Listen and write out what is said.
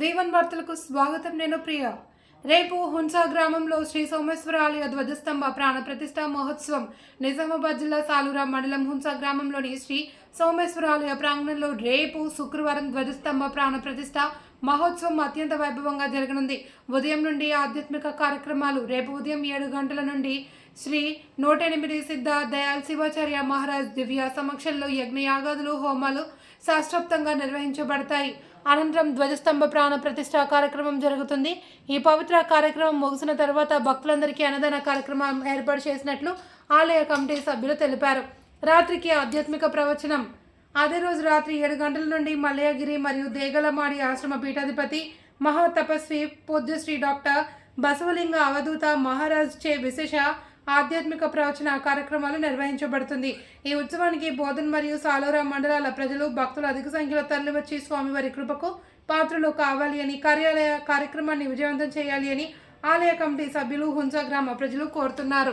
దీవన్ వార్తలకు స్వాగతం నేను ప్రియ. రేపు హున్సా గ్రామంలో శ్రీ సోమేశ్వర ఆలయ ధ్వజస్తంభ ప్రాణ ప్రతిష్ట మహోత్సవం నిజామాబాద్ జిల్లా సాలూరా మండలం హున్సా గ్రామంలోని శ్రీ సోమేశ్వర ఆలయ ప్రాంగణంలో రేపు శుక్రవారం ధ్వజస్తంభ ప్రాణ ప్రతిష్ట మహోత్సవం అత్యంత వైభవంగా జరగనుంది. ఉదయం నుండి ఆధ్యాత్మిక కార్యక్రమాలు రేపు ఉదయం ఏడు గంటల నుండి శ్రీ నూట ఎనిమిది సిద్ధ దయాల్ శివాచార్య మహారాజ్ దివ్య సమక్షంలో యజ్ఞయాగాదులు హోమాలు శాస్త్రోక్తంగా నిర్వహించబడతాయి. అనంతరం ధ్వజస్తంభ ప్రాణ ప్రతిష్ట కార్యక్రమం జరుగుతుంది. ఈ పవిత్ర కార్యక్రమం ముగిసిన తర్వాత భక్తులందరికీ అన్నదాన కార్యక్రమం ఏర్పాటు చేసినట్లు ఆలయ కమిటీ సభ్యులు తెలిపారు. రాత్రికి ఆధ్యాత్మిక ప్రవచనం. అదే రోజు రాత్రి ఏడు గంటల నుండి మలయగిరి మరియు దేగలమాడి ఆశ్రమ పీఠాధిపతి మహాతపస్వి తపస్వి డాక్టర్ బసవలింగ అవధూత మహారాజ్ చే విశేష ఆధ్యాత్మిక ప్రవచన కార్యక్రమాలు నిర్వహించబడుతుంది. ఈ ఉత్సవానికి బోధన్ మరియు సాలోరా మండలాల ప్రజలు భక్తులు అధిక సంఖ్యలో తరలివచ్చి స్వామివారి కృపకు పాత్రలు కావాలి అని కార్యాలయ కార్యక్రమాన్ని విజయవంతం చేయాలి అని ఆలయ కమిటీ సభ్యులు హుంసా గ్రామ ప్రజలు కోరుతున్నారు.